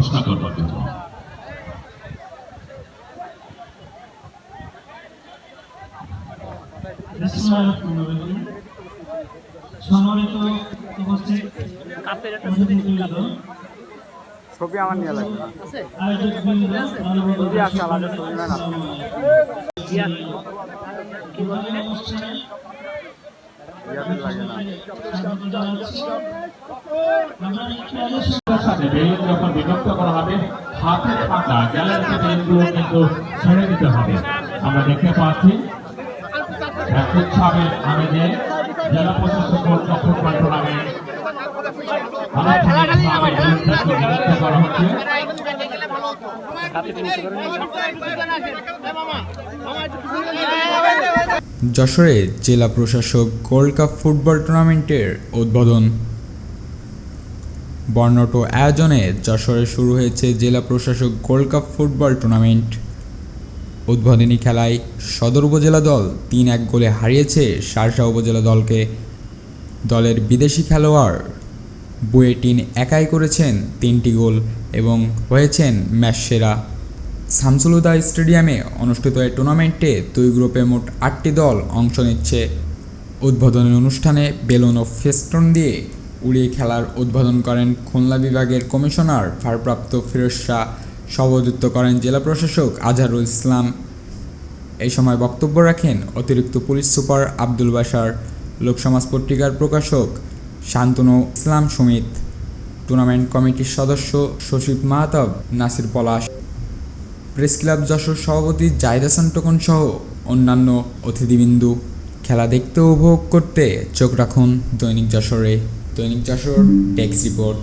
ঘোষণা করব কিন্তু। সম্মানিত উপস্থিত ছবি আমার নিয়ে লাগবে। না ছবি আছে আলাদা ছবি না বেলুন যখন বিভক্ত করা হবে হাতে থাকা গ্যালারিতে ছেড়ে দিতে হবে আমরা দেখতে পাচ্ছি একচ্ছাবে আমেজে জেলা প্রশাসক হচ্ছে যশোরে জেলা প্রশাসক গোল্ড কাপ ফুটবল টুর্নামেন্টের উদ্বোধন। বর্ণট আয়োজনে যশোরে শুরু হয়েছে জেলা প্রশাসক গোল্ড কাপ ফুটবল টুর্নামেন্ট। উদ্বোধনী খেলায় সদর উপজেলা দল তিন এক গোলে হারিয়েছে সারসা উপজেলা দলকে। দলের বিদেশি খেলোয়াড় বুয়েটিন একাই করেছেন তিনটি গোল এবং হয়েছেন ম্যাচ সেরা শামসুলুদা স্টেডিয়ামে অনুষ্ঠিত এই টুর্নামেন্টে দুই গ্রুপে মোট আটটি দল অংশ নিচ্ছে। উদ্বোধনী অনুষ্ঠানে বেলুন ও ফেস্টন দিয়ে উড়িয়ে খেলার উদ্বোধন করেন খুলনা বিভাগের কমিশনার, ভারপ্রাপ্ত ফিরোজ শাহ সভাপতিত্ব করেন জেলা প্রশাসক আজহারুল ইসলাম। এই সময় বক্তব্য রাখেন অতিরিক্ত পুলিশ সুপার আব্দুল বাসার লোকসমাজ পত্রিকার প্রকাশক শান্তনু ইসলাম সুমিত টুর্নামেন্ট কমিটির সদস্য সচিব মাহতাব নাসির পলাশ প্রেস ক্লাব যশোর সভাপতি জাহিদ হাসান টোকন সহ অন্যান্য অতিথিবিন্দু। খেলা দেখতে উপভোগ করতে চোখ রাখুন দৈনিক যশোরে। দৈনিক যশোর ডেস্ক রিপোর্ট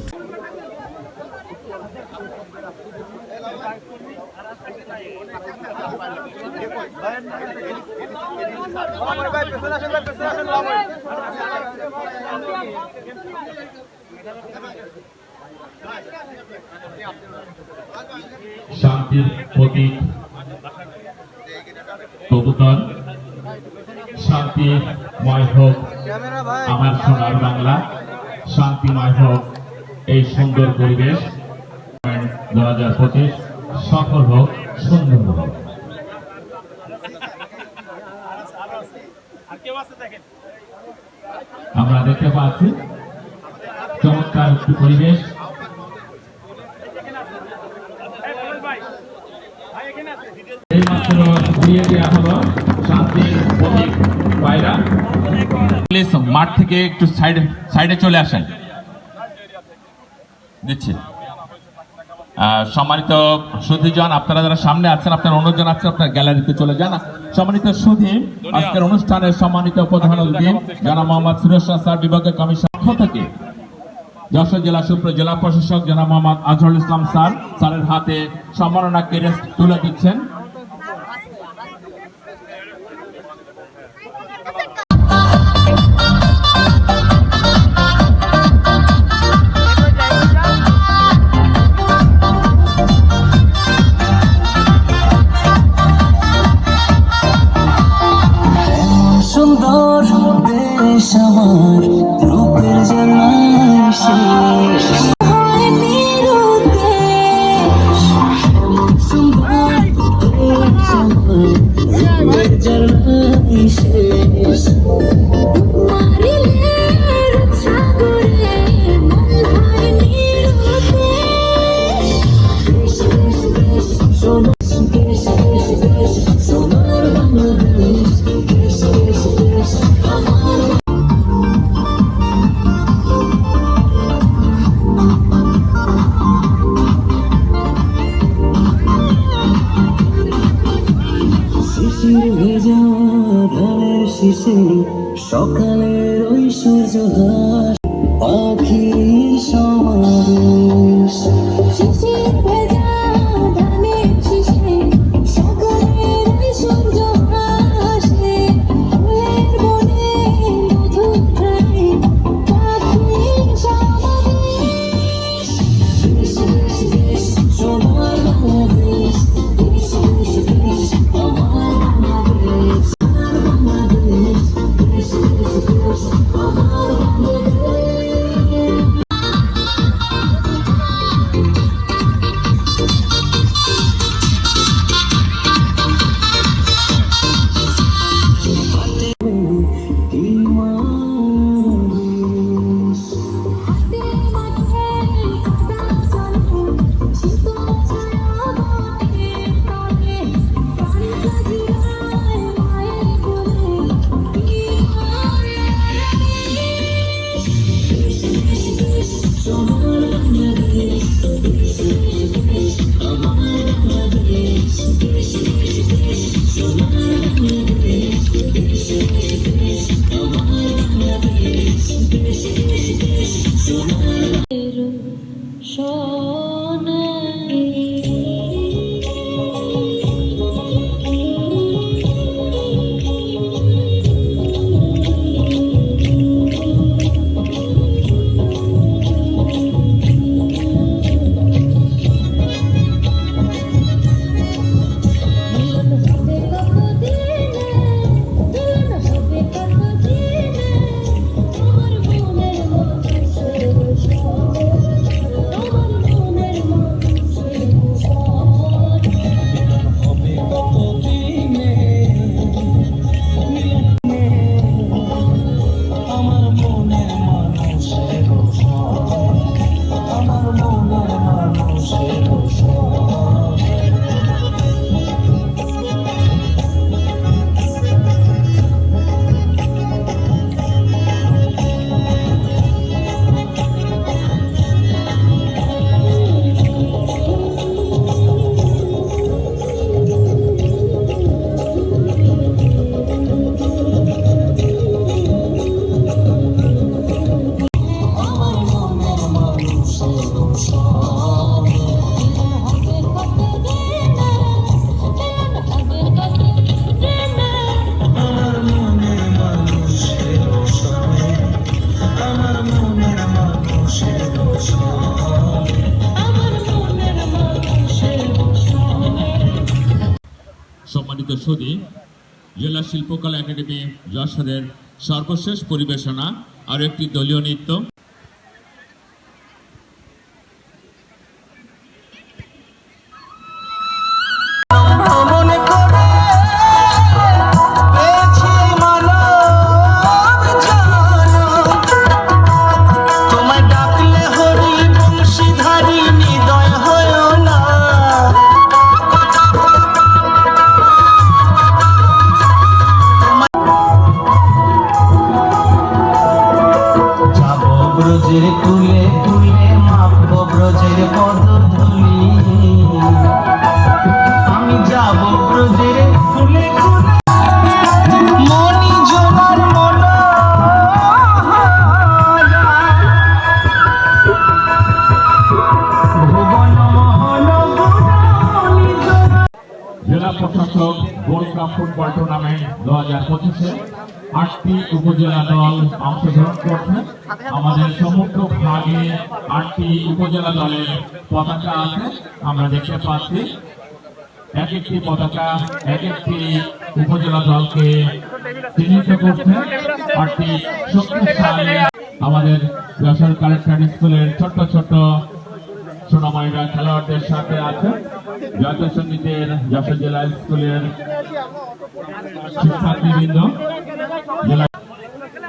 শান্তির প্রতীক কবুতর শান্তিময় হোক আমার সোনার বাংলা। শান্তিময় হোক এই সুন্দর পরিবেশ। দু হাজার পঁচিশ। সফল হোক, সুন্দর হোক। আমরা দেখতে পাচ্ছি চমৎকার একটি পরিবেশ। মাঠ থেকে একটু সাইডে সাইডে চলে আসেন। দিচ্ছি। সম্মানিত আপনারা যারা সামনে আছেন, আপনার অনুজন আছেন আপনার গ্যালারিতে চলে যান। সম্মানিত সুধী, আজকের অনুষ্ঠানের সম্মানিত প্রধান অতিথি জনাব মোহাম্মদ শাহ স্যার বিভাগীয় কমিশন থেকে যশোর জেলা সুপ্র জেলা প্রশাসক জনাব মোহাম্মদ আজহারুল ইসলাম স্যার, স্যারের হাতে সম্মাননা ক্রেস্ট তুলে দিচ্ছেন। হাস সুদী জেলা শিল্পকলা একাডেমি যশোরের সর্বশেষ পরিবেশনা আর একটি দলীয় নৃত্য। জেলা প্রশাসক গোল্ড কাপ ফুটবল টুর্নামেন্ট দু হাজার পঁচিশে আটটি উপজেলা দল অংশগ্রহণ আমাদের সমগ্র ভাগে আটটি উপজেলা দলের পতাকা আছে আমরা দেখতে পাচ্ছি। এক একটি পতাকা এক একটি উপজেলা দলকে চিহ্নিত করছে আটটি শক্তিশালী আমাদের যশোর কালেক্টর স্কুলের ছোট্ট ছোট্ট সোনামাইরা খেলোয়াড়দের সাথে আছে। জাতীয় সঙ্গীতের যশোর জেলা স্কুলের শিক্ষার্থীবৃন্দ।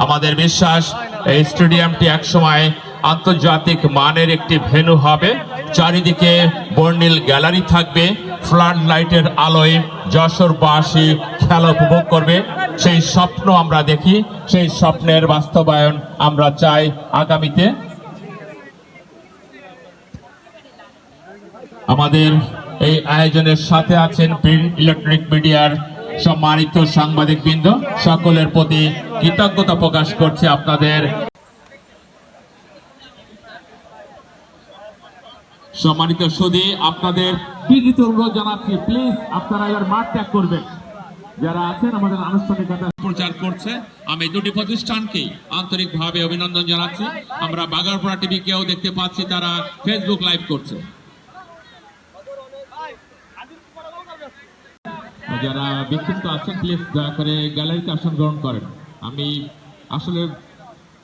আমাদের বিশ্বাস এই স্টেডিয়ামটি একসময় আন্তর্জাতিক মানের একটি ভেন্যু হবে। চারিদিকে বর্ণিল গ্যালারি থাকবে। ফ্লাড লাইটের আলোয় যশোরবাসী খেলা উপভোগ করবে। সেই স্বপ্ন আমরা দেখি, সেই স্বপ্নের বাস্তবায়ন আমরা চাই আগামীতে। আমাদের এই আয়োজনের সাথে আছেন প্রিন্ট ইলেকট্রিক মিডিয়ার সম্মানিত সাংবাদিক বৃন্দ সকলের প্রতি কৃতজ্ঞতা প্রকাশ করছে আপনাদের। সম্মানিত সুদী আপনাদের বিনীত অনুরোধ জানাচ্ছি প্লিজ আপনারা এবার মাঠ ত্যাগ করবেন। যারা আছেন, আমাদের আনুষ্ঠানিকতা প্রচার করছে। আমি দুটি প্রতিষ্ঠানকেই আন্তরিকভাবে অভিনন্দন জানাচ্ছি। আমরা বাগারপাড়া টিভিকেও দেখতে পাচ্ছি, তারা ফেসবুক লাইভ করছে। যারা বিক্ষিপ্ত আছেন প্লিজ দয়া করে গ্যালারিতে আসন গ্রহণ করেন। আমি আসলে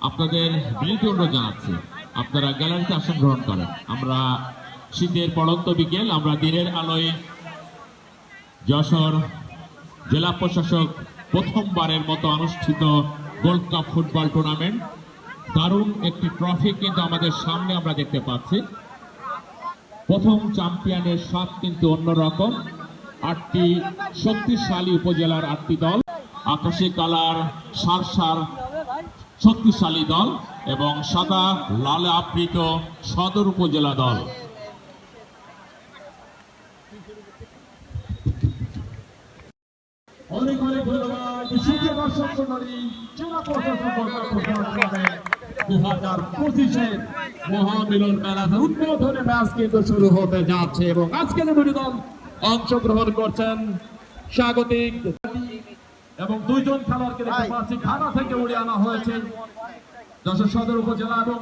আপনাদের বিনীত অনুরোধ জানাচ্ছি, আপনারা গ্যালারিতে আসন গ্রহণ করেন। আমরা শীতের পড়ন্ত বিকেল, আমরা দিনের আলোয় যশোর জেলা প্রশাসক প্রথমবারের মতো অনুষ্ঠিত গোল্ড কাপ ফুটবল টুর্নামেন্ট দারুণ একটি ট্রফি কিন্তু আমাদের সামনে আমরা দেখতে পাচ্ছি। প্রথম চ্যাম্পিয়নের স্বাদ কিন্তু অন্যরকম আটটি শক্তিশালী উপজেলার আটটি দল, আকাশী কালার, সারসার শক্তিশালী দল এবং সাদা, লালে আবৃত সদর উপজেলা দল। অনেক মহামিলন মেলাতে উদ্বোধনী ম্যাচ কিন্তু শুরু হতে যাচ্ছে এবং আজকের দল অংশগ্রহণ করছেন স্বাগতিক এবং দুইজন খেলোয়াড়কে দেখতে পাচ্ছি। ঢাকা থেকে উড়ে আনা হয়েছে যশোর সদর উপজেলা এবং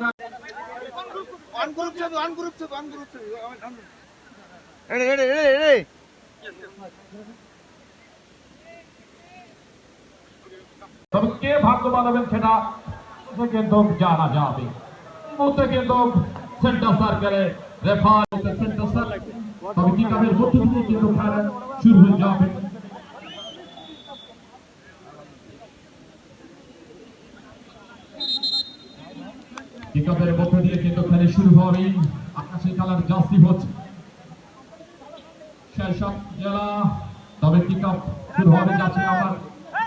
তবে কে ভাগ্যবান হবেন সেটা সে কিন্তু জানা যাবে। মুহূর্তে কিন্তু সেন্টার সার্কেলে রেফার সার্কেল মধ্য কিন্তু খেলা শুরু হয়ে যাবে? কিকাবের মধ্য দিয়ে কিন্তু খেলা শুরু হবে। আকাশে কালার জার্সি হচ্ছে। শেরশাহ জেলা। তবে কিকাপ শুরু হবে যাচ্ছে আমার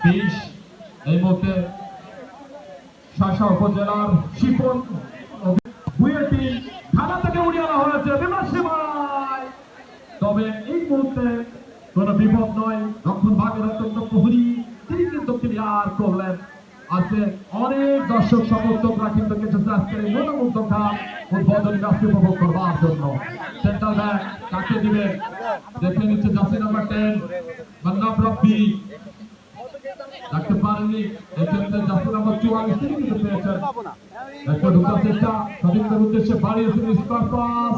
বিশ। এই মুহূর্তে শাসা উপজেলার শিপন বুয়েটি থেকে উড়িয়ে আনা তবে এই মুহূর্তে কোনো বিপদ নয়। দক্ষিণ ভাগের অত্যন্ত প্রহরী, তিনি কিন্তু ক্লিয়ার করলেন। আজকে অনেক দর্শক, সমর্থকরা কিন্তু কিছু আজকের এই মনোমুগ্ধতা উদ্বোধনী ম্যাচটি উপভোগ করবার জন্য। সেন্ট্রাল ব্যাক কাকে দিবে? দেখে নিচ্ছে জাসি নাম্বার টেন মান্নাব রব্বি। রাখতে পারেননি এক্ষেত্রে জাসি নাম্বার চুয়াল্লিশ তিনি কিন্তু পেয়েছেন। একটা ঢোকার চেষ্টা সঠিকদের উদ্দেশ্যে বাড়িয়েছেন স্কোয়ার পাস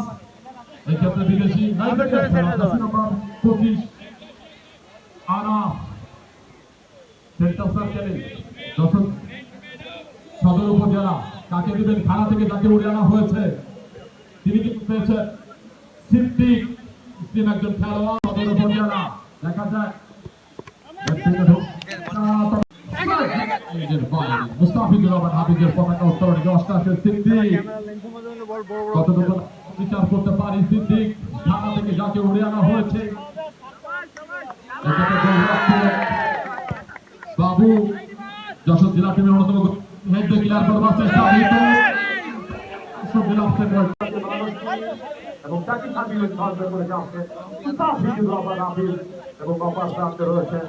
বিদেশি নাইজেরিয়ার খেলা জাসি নাম্বার পঁচিশ আনা সেন্টার সার্কেলে যশোর সদর উপজেলা কাকে দিবেন খানা থেকে যাকে উড়ে আনা হয়েছে তিনি কিন্তু পেয়েছেন? সিদ্দিক মুসলিম একজন খেলোয়াড় সদর উপজেলা। দেখা যাক। মুস্তাফিজুর রহমান হাফিজের পতাকা উত্তোলন অষ্টাশি সিদ্দিক। কতটুকু বিচার করতে পারি সিদ্দিক। ঢাকা থেকে যাকে উড়ে আনা হয়েছে। বাবু। যশোর জেলা টিমের অন্যতম হেড ক্লিয়ার করবার চেষ্টা এবং তাকে সাজিয়ে সাহায্য করে যাচ্ছে মুস্তাফিজুর রহমান হাফিজ এবং অপার প্রান্তে রয়েছে।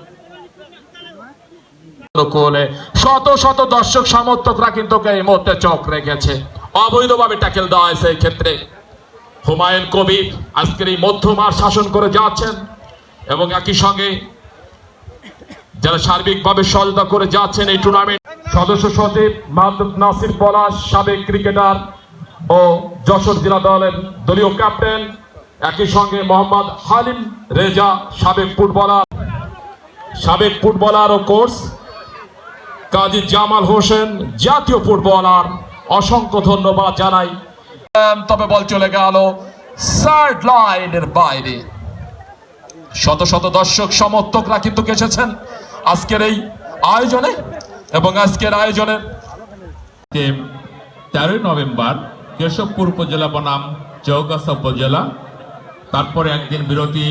কোলে শত শত দর্শক সমর্থকরা কিন্তু এই মুহূর্তে চোখ রেখেছে। অবৈধভাবে ট্যাকেল দেওয়া হয়েছে এই ক্ষেত্রে। হুমায়ুন কবির আজকের এই মধ্যমার শাসন করে যাচ্ছেন এবং একই সঙ্গে যারা সার্বিকভাবে সহায়তা করে যাচ্ছেন এই টুর্নামেন্ট সদস্য সচিব মাহমুদ নাসির পলাশ, সাবেক ক্রিকেটার ও যশোর জেলা দলের দলীয় ক্যাপ্টেন একই সঙ্গে মোহাম্মদ হালিম রেজা, সাবেক ফুটবলার সাবেক ফুটবলার ও কোচ কাজী জামাল হোসেন, জাতীয় ফুটবলার অসংখ্য ধন্যবাদ জানাই তবে বল চলে গেল। সার্ড লাইনের বাইরে। শত শত দর্শক, সমর্থকরা কিন্তু এসেছেন আজকের এই আয়োজনে এবং আজকের আয়োজনে তেরোই নভেম্বর, কেশবপুর উপজেলা বনাম, চৌগাছা উপজেলা। তারপরে একদিন বিরতি